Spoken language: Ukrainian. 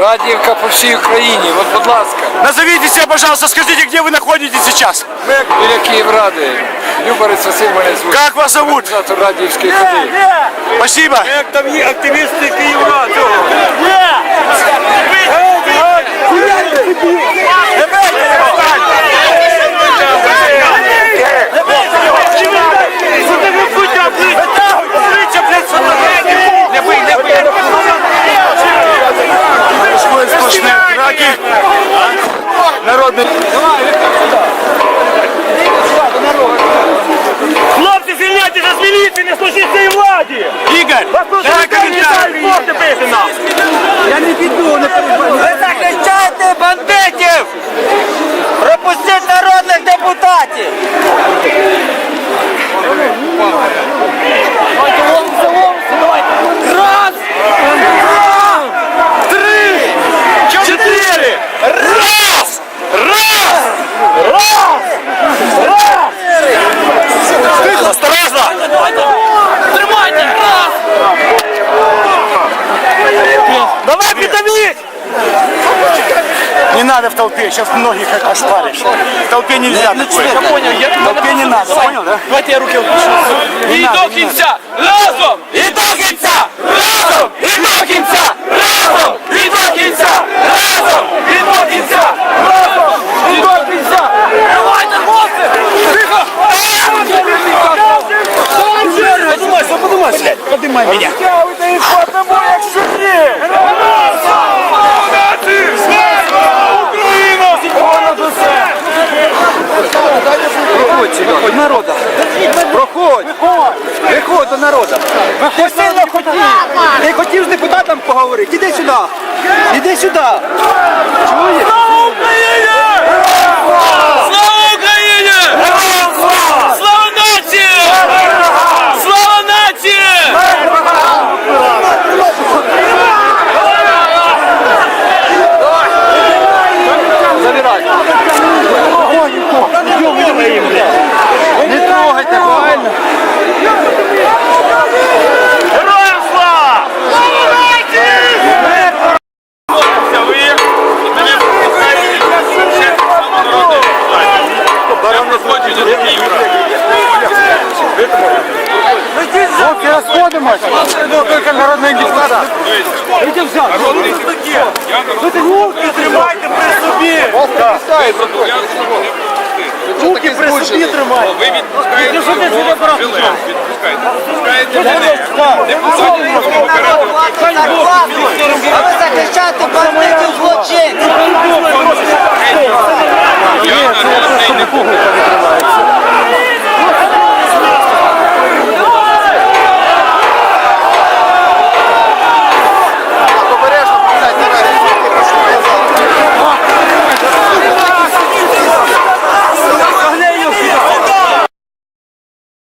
Радіївка по всій Україні. От, будь ласка, Назовите себя, пожалуйста, скажите, где вы находитесь сейчас? ми біля Київради. Люборець Василь мене звуть. Как вас зовут? Організатор Радіївської ходи. Спасибо. активісти Києва. Народный... Хлопці, звільняйтеся з міліції, не служіть цій владі! Игорь, Вас просто давай людей не комментарий. не піду, бити нам! Ви захищаєте бандитів! Осторожно! Тримайте! Раз! Давай підавіть! Не надо в толпе, сейчас многих ошпаришь. В толпе нельзя такое. Я понял, В толпе не надо, понял, да? Давайте я руки опущу. І до кінця! Разом! І до кінця! Подумайся. Подымай меня. Тягуйте і ходимо, якщо ні! Україна! Понад усе! Проходь сюди, до. Проходь. Виходь до народа. Ти сильно хотів. Ти хотів з депутатом поговорити. Іди сюди. Іди сюди. Чуєш? Слава Україні! Слава Україні! Слава нації! Слава нації! Не трогайте, правильно? Героям слава! Слава нації! Вот и расходимся. Ну, только народные депутаты. Идем взять. Тримайте при собі! Руки при собі тримай. Ви відпускаєте жилет, відпускаєте. Відпускаєте мене. А бандитів злочинців. Я народний депутат.